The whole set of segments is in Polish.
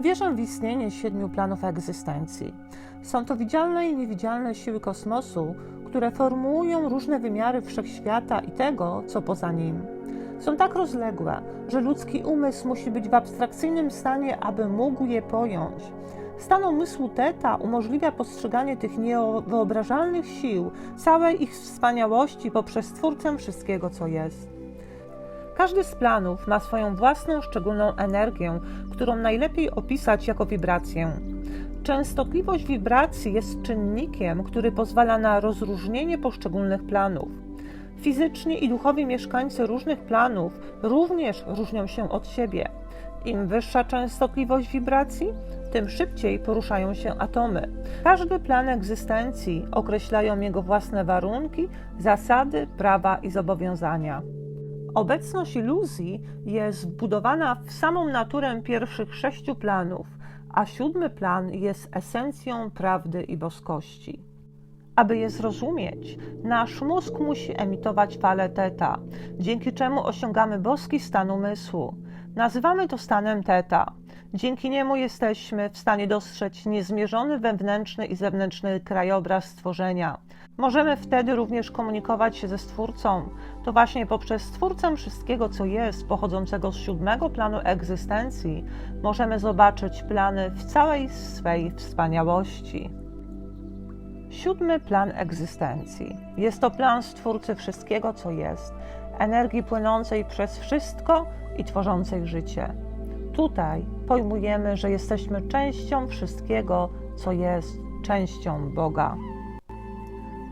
Wierzę w istnienie siedmiu planów egzystencji. Są to widzialne i niewidzialne siły kosmosu, które formułują różne wymiary wszechświata i tego, co poza nim. Są tak rozległe, że ludzki umysł musi być w abstrakcyjnym stanie, aby mógł je pojąć. Stan umysłu teta umożliwia postrzeganie tych niewyobrażalnych sił, całej ich wspaniałości poprzez twórcę wszystkiego, co jest. Każdy z planów ma swoją własną szczególną energię, którą najlepiej opisać jako wibrację. Częstotliwość wibracji jest czynnikiem, który pozwala na rozróżnienie poszczególnych planów. Fizycznie i duchowi mieszkańcy różnych planów również różnią się od siebie. Im wyższa częstotliwość wibracji, tym szybciej poruszają się atomy. Każdy plan egzystencji określają jego własne warunki, zasady, prawa i zobowiązania. Obecność iluzji jest wbudowana w samą naturę pierwszych sześciu planów, a siódmy plan jest esencją prawdy i boskości. Aby je zrozumieć, nasz mózg musi emitować fale teta, dzięki czemu osiągamy boski stan umysłu. Nazywamy to stanem teta. Dzięki niemu jesteśmy w stanie dostrzec niezmierzony wewnętrzny i zewnętrzny krajobraz stworzenia. Możemy wtedy również komunikować się ze Stwórcą. To właśnie poprzez Stwórcę wszystkiego, co jest, pochodzącego z siódmego planu egzystencji, możemy zobaczyć plany w całej swej wspaniałości. Siódmy plan egzystencji. Jest to plan Stwórcy wszystkiego, co jest, energii płynącej przez wszystko i tworzącej życie. Tutaj pojmujemy, że jesteśmy częścią wszystkiego, co jest częścią Boga.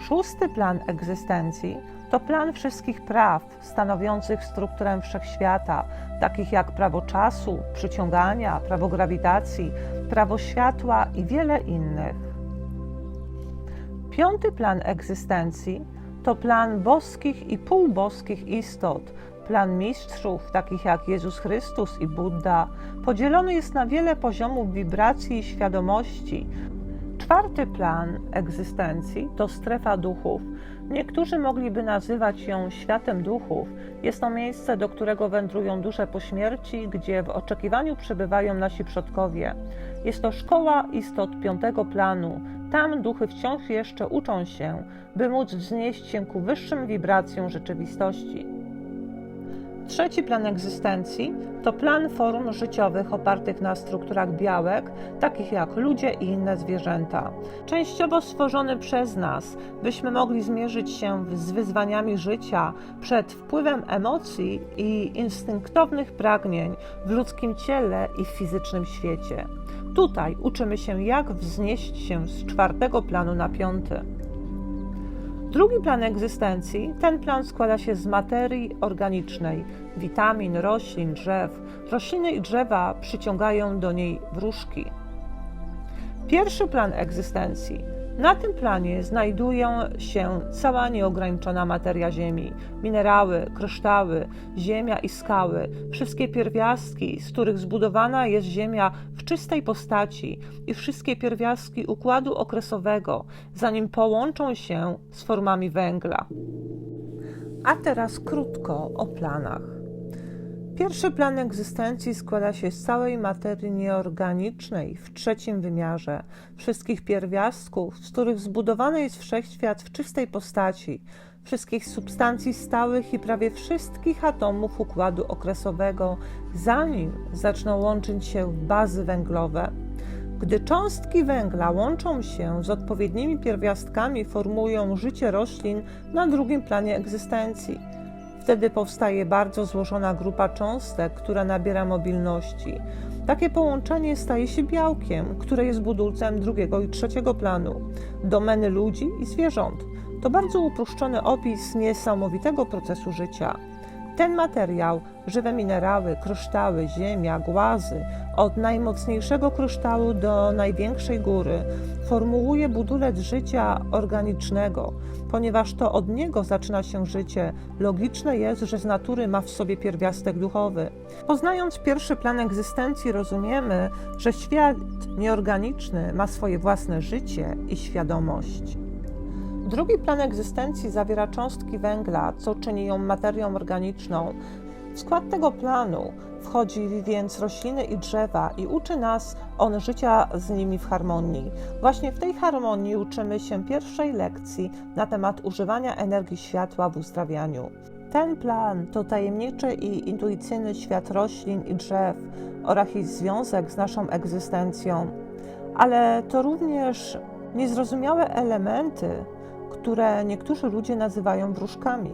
Szósty plan egzystencji to plan wszystkich praw stanowiących strukturę wszechświata, takich jak prawo czasu, przyciągania, prawo grawitacji, prawo światła i wiele innych. Piąty plan egzystencji to plan boskich i półboskich istot, plan mistrzów, takich jak Jezus Chrystus i Buddha, podzielony jest na wiele poziomów wibracji i świadomości. Czwarty plan egzystencji to strefa duchów. Niektórzy mogliby nazywać ją światem duchów. Jest to miejsce, do którego wędrują dusze po śmierci, gdzie w oczekiwaniu przebywają nasi przodkowie. Jest to szkoła istot piątego planu. Tam duchy wciąż jeszcze uczą się, by móc wznieść się ku wyższym wibracjom rzeczywistości. Trzeci plan egzystencji to plan form życiowych opartych na strukturach białek, takich jak ludzie i inne zwierzęta. Częściowo stworzony przez nas, byśmy mogli zmierzyć się z wyzwaniami życia przed wpływem emocji i instynktownych pragnień w ludzkim ciele i w fizycznym świecie. Tutaj uczymy się, jak wznieść się z czwartego planu na piąty. Drugi plan egzystencji, ten plan składa się z materii organicznej, witamin, roślin, drzew. Rośliny i drzewa przyciągają do niej wróżki. Pierwszy plan egzystencji na tym planie znajdują się cała nieograniczona materia Ziemi, minerały, kryształy, ziemia i skały, wszystkie pierwiastki, z których zbudowana jest Ziemia w czystej postaci i wszystkie pierwiastki układu okresowego, zanim połączą się z formami węgla. A teraz krótko o planach. Pierwszy plan egzystencji składa się z całej materii nieorganicznej w trzecim wymiarze, wszystkich pierwiastków, z których zbudowany jest wszechświat w czystej postaci, wszystkich substancji stałych i prawie wszystkich atomów układu okresowego, zanim zaczną łączyć się bazy węglowe. Gdy cząstki węgla łączą się z odpowiednimi pierwiastkami, formują życie roślin na drugim planie egzystencji – Wtedy powstaje bardzo złożona grupa cząstek, która nabiera mobilności. Takie połączenie staje się białkiem, które jest budulcem drugiego i trzeciego planu, domeny ludzi i zwierząt. To bardzo uproszczony opis niesamowitego procesu życia. Ten materiał, żywe minerały, kryształy, ziemia, głazy, od najmocniejszego kryształu do największej góry, formułuje budulec życia organicznego. Ponieważ to od niego zaczyna się życie, logiczne jest, że z natury ma w sobie pierwiastek duchowy. Poznając pierwszy plan egzystencji, rozumiemy, że świat nieorganiczny ma swoje własne życie i świadomość. Drugi plan egzystencji zawiera cząstki węgla, co czyni ją materią organiczną. W skład tego planu wchodzi więc rośliny i drzewa i uczy nas on życia z nimi w harmonii. Właśnie w tej harmonii uczymy się pierwszej lekcji na temat używania energii światła w uzdrawianiu. Ten plan to tajemniczy i intuicyjny świat roślin i drzew oraz ich związek z naszą egzystencją, ale to również niezrozumiałe elementy, które niektórzy ludzie nazywają wróżkami.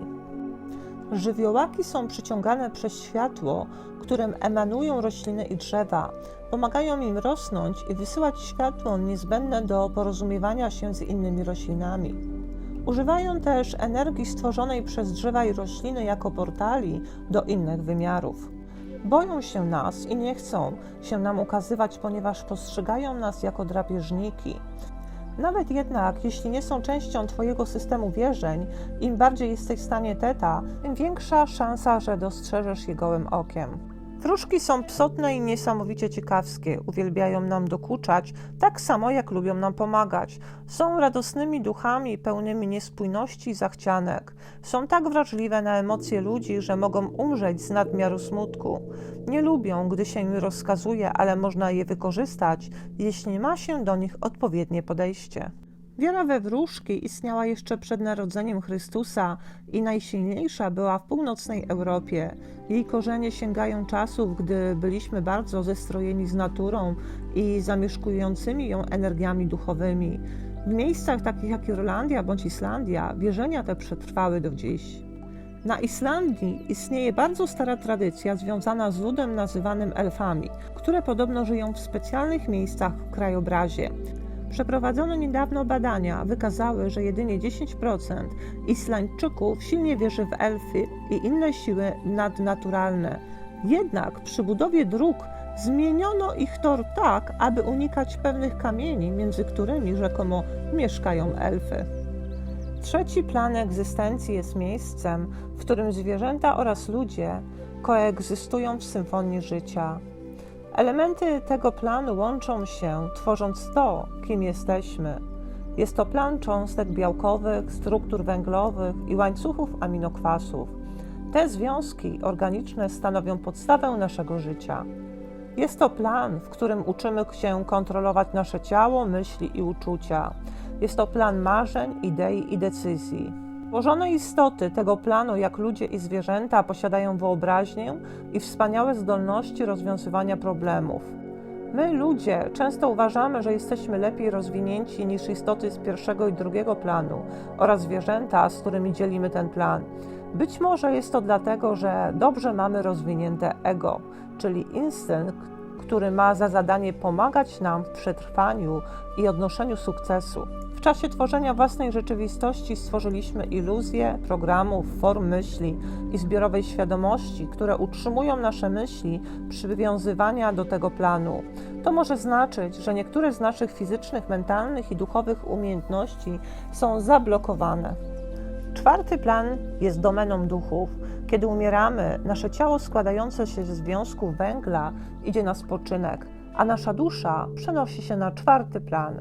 Żywiołaki są przyciągane przez światło, którym emanują rośliny i drzewa. Pomagają im rosnąć i wysyłać światło niezbędne do porozumiewania się z innymi roślinami. Używają też energii stworzonej przez drzewa i rośliny jako portali do innych wymiarów. Boją się nas i nie chcą się nam ukazywać, ponieważ postrzegają nas jako drapieżniki. Nawet jednak, jeśli nie są częścią Twojego systemu wierzeń, im bardziej jesteś w stanie teta, tym większa szansa, że dostrzeżesz je gołym okiem. Wróżki są psotne i niesamowicie ciekawskie, uwielbiają nam dokuczać, tak samo jak lubią nam pomagać. Są radosnymi duchami pełnymi niespójności i zachcianek. Są tak wrażliwe na emocje ludzi, że mogą umrzeć z nadmiaru smutku. Nie lubią, gdy się im rozkazuje, ale można je wykorzystać, jeśli ma się do nich odpowiednie podejście. Wiara we wróżki istniała jeszcze przed narodzeniem Chrystusa i najsilniejsza była w północnej Europie. Jej korzenie sięgają czasów, gdy byliśmy bardzo zestrojeni z naturą i zamieszkującymi ją energiami duchowymi. W miejscach takich jak Irlandia bądź Islandia wierzenia te przetrwały do dziś. Na Islandii istnieje bardzo stara tradycja związana z ludem nazywanym elfami, które podobno żyją w specjalnych miejscach w krajobrazie. Przeprowadzono niedawno badania wykazały, że jedynie 10% Islandczyków silnie wierzy w elfy i inne siły nadnaturalne. Jednak przy budowie dróg zmieniono ich tor tak, aby unikać pewnych kamieni, między którymi rzekomo mieszkają elfy. Trzeci plan egzystencji jest miejscem, w którym zwierzęta oraz ludzie koegzystują w symfonii życia. Elementy tego planu łączą się, tworząc to, kim jesteśmy. Jest to plan cząstek białkowych, struktur węglowych i łańcuchów aminokwasów. Te związki organiczne stanowią podstawę naszego życia. Jest to plan, w którym uczymy się kontrolować nasze ciało, myśli i uczucia. Jest to plan marzeń, idei i decyzji. Złożone istoty tego planu, jak ludzie i zwierzęta, posiadają wyobraźnię i wspaniałe zdolności rozwiązywania problemów. My, ludzie, często uważamy, że jesteśmy lepiej rozwinięci niż istoty z pierwszego i drugiego planu oraz zwierzęta, z którymi dzielimy ten plan. Być może jest to dlatego, że dobrze mamy rozwinięte ego, czyli instynkt, który ma za zadanie pomagać nam w przetrwaniu i odnoszeniu sukcesu. Czasie tworzenia własnej rzeczywistości stworzyliśmy iluzje programów, form myśli i zbiorowej świadomości, które utrzymują nasze myśli przywiązywania do tego planu. To może znaczyć, że niektóre z naszych fizycznych, mentalnych i duchowych umiejętności są zablokowane. Czwarty plan jest domeną duchów. Kiedy umieramy, nasze ciało składające się ze związków węgla idzie na spoczynek, a nasza dusza przenosi się na czwarty plan.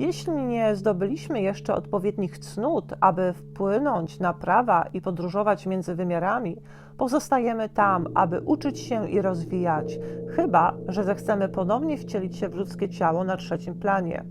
Jeśli nie zdobyliśmy jeszcze odpowiednich cnót, aby wpłynąć na prawa i podróżować między wymiarami, pozostajemy tam, aby uczyć się i rozwijać, chyba że zechcemy ponownie wcielić się w ludzkie ciało na trzecim planie.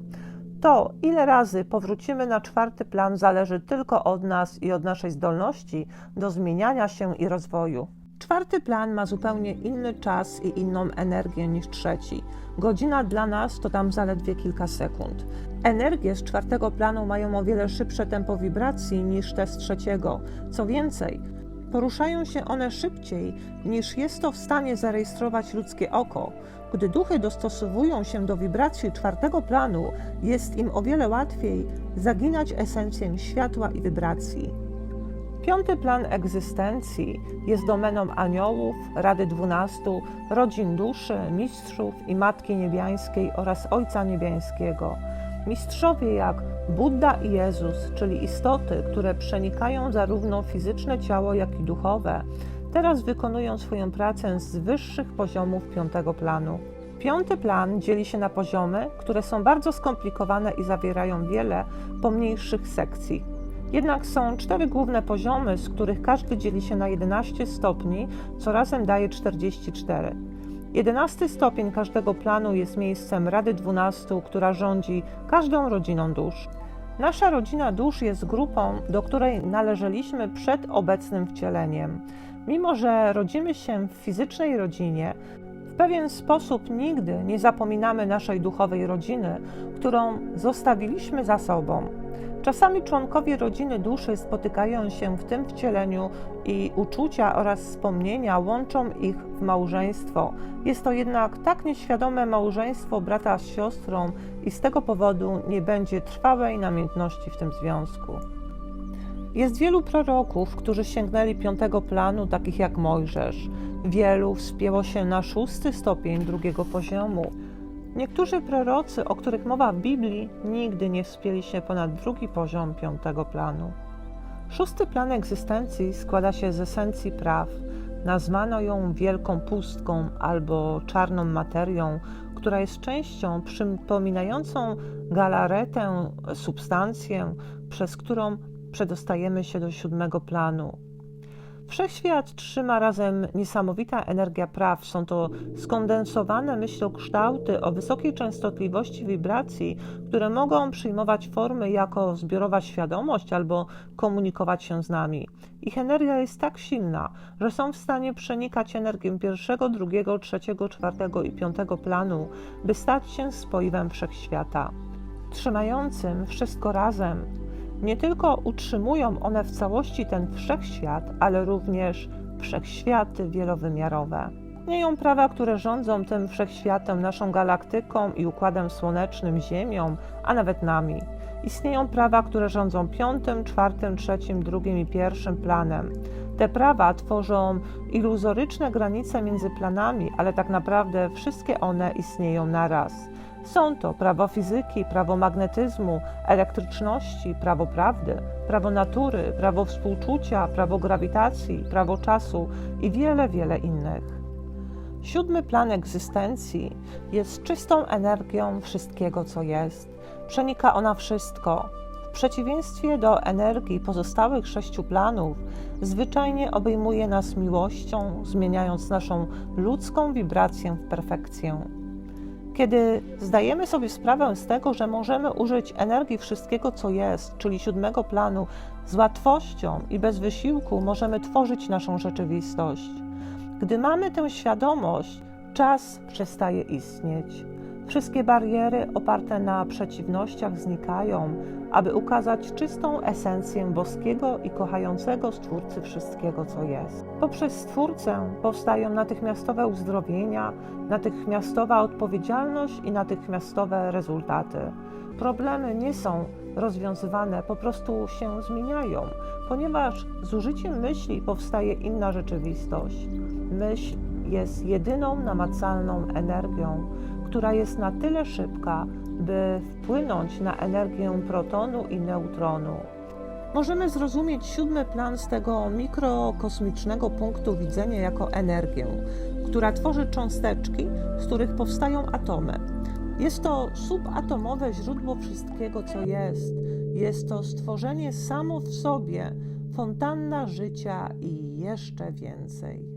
To, ile razy powrócimy na czwarty plan, zależy tylko od nas i od naszej zdolności do zmieniania się i rozwoju. Czwarty plan ma zupełnie inny czas i inną energię niż trzeci. Godzina dla nas to tam zaledwie kilka sekund. Energie z czwartego planu mają o wiele szybsze tempo wibracji niż te z trzeciego. Co więcej, poruszają się one szybciej niż jest to w stanie zarejestrować ludzkie oko. Gdy duchy dostosowują się do wibracji czwartego planu, jest im o wiele łatwiej zaginać esencję światła i wibracji. Piąty plan egzystencji jest domeną aniołów, Rady Dwunastu, rodzin duszy, mistrzów i Matki Niebiańskiej oraz Ojca Niebiańskiego. Mistrzowie jak Buddha i Jezus, czyli istoty, które przenikają zarówno fizyczne ciało, jak i duchowe, teraz wykonują swoją pracę z wyższych poziomów piątego planu. Piąty plan dzieli się na poziomy, które są bardzo skomplikowane i zawierają wiele pomniejszych sekcji. Jednak są cztery główne poziomy, z których każdy dzieli się na 11 stopni, co razem daje 44. Jedenasty stopień każdego planu jest miejscem Rady 12, która rządzi każdą rodziną dusz. Nasza rodzina dusz jest grupą, do której należeliśmy przed obecnym wcieleniem. Mimo, że rodzimy się w fizycznej rodzinie, w pewien sposób nigdy nie zapominamy naszej duchowej rodziny, którą zostawiliśmy za sobą. Czasami członkowie rodziny duszy spotykają się w tym wcieleniu i uczucia oraz wspomnienia łączą ich w małżeństwo. Jest to jednak tak nieświadome małżeństwo brata z siostrą i z tego powodu nie będzie trwałej namiętności w tym związku. Jest wielu proroków, którzy sięgnęli piątego planu, takich jak Mojżesz. Wielu wspięło się na szósty stopień drugiego poziomu. Niektórzy prorocy, o których mowa w Biblii, nigdy nie wspięli się ponad drugi poziom piątego planu. Szósty plan egzystencji składa się z esencji praw. Nazwano ją wielką pustką albo czarną materią, która jest częścią przypominającą galaretę, substancję, przez którą przedostajemy się do siódmego planu. Wszechświat trzyma razem niesamowita energia praw. Są to skondensowane myślokształty o wysokiej częstotliwości wibracji, które mogą przyjmować formy jako zbiorowa świadomość albo komunikować się z nami. Ich energia jest tak silna, że są w stanie przenikać energię pierwszego, drugiego, trzeciego, czwartego i piątego planu, by stać się spoiwem wszechświata. Trzymającym wszystko razem nie tylko utrzymują one w całości ten wszechświat, ale również wszechświaty wielowymiarowe. Istnieją prawa, które rządzą tym wszechświatem, naszą galaktyką i układem słonecznym, Ziemią, a nawet nami. Istnieją prawa, które rządzą piątym, czwartym, trzecim, drugim i pierwszym planem. Te prawa tworzą iluzoryczne granice między planami, ale tak naprawdę wszystkie one istnieją naraz. Są to prawo fizyki, prawo magnetyzmu, elektryczności, prawo prawdy, prawo natury, prawo współczucia, prawo grawitacji, prawo czasu i wiele, wiele innych. Siódmy plan egzystencji jest czystą energią wszystkiego, co jest. Przenika ona wszystko. W przeciwieństwie do energii pozostałych sześciu planów, zwyczajnie obejmuje nas miłością, zmieniając naszą ludzką wibrację w perfekcję. Kiedy zdajemy sobie sprawę z tego, że możemy użyć energii wszystkiego, co jest, czyli siódmego planu, z łatwością i bez wysiłku możemy tworzyć naszą rzeczywistość. Gdy mamy tę świadomość, czas przestaje istnieć. Wszystkie bariery oparte na przeciwnościach znikają, aby ukazać czystą esencję boskiego i kochającego Stwórcy wszystkiego, co jest. Poprzez Stwórcę powstają natychmiastowe uzdrowienia, natychmiastowa odpowiedzialność i natychmiastowe rezultaty. Problemy nie są rozwiązywane, po prostu się zmieniają, ponieważ z użyciem myśli powstaje inna rzeczywistość. Myśl jest jedyną namacalną energią, która jest na tyle szybka, by wpłynąć na energię protonu i neutronu. Możemy zrozumieć siódmy plan z tego mikrokosmicznego punktu widzenia jako energię, która tworzy cząsteczki, z których powstają atomy. Jest to subatomowe źródło wszystkiego, co jest. Jest to stworzenie samo w sobie, fontanna życia i jeszcze więcej.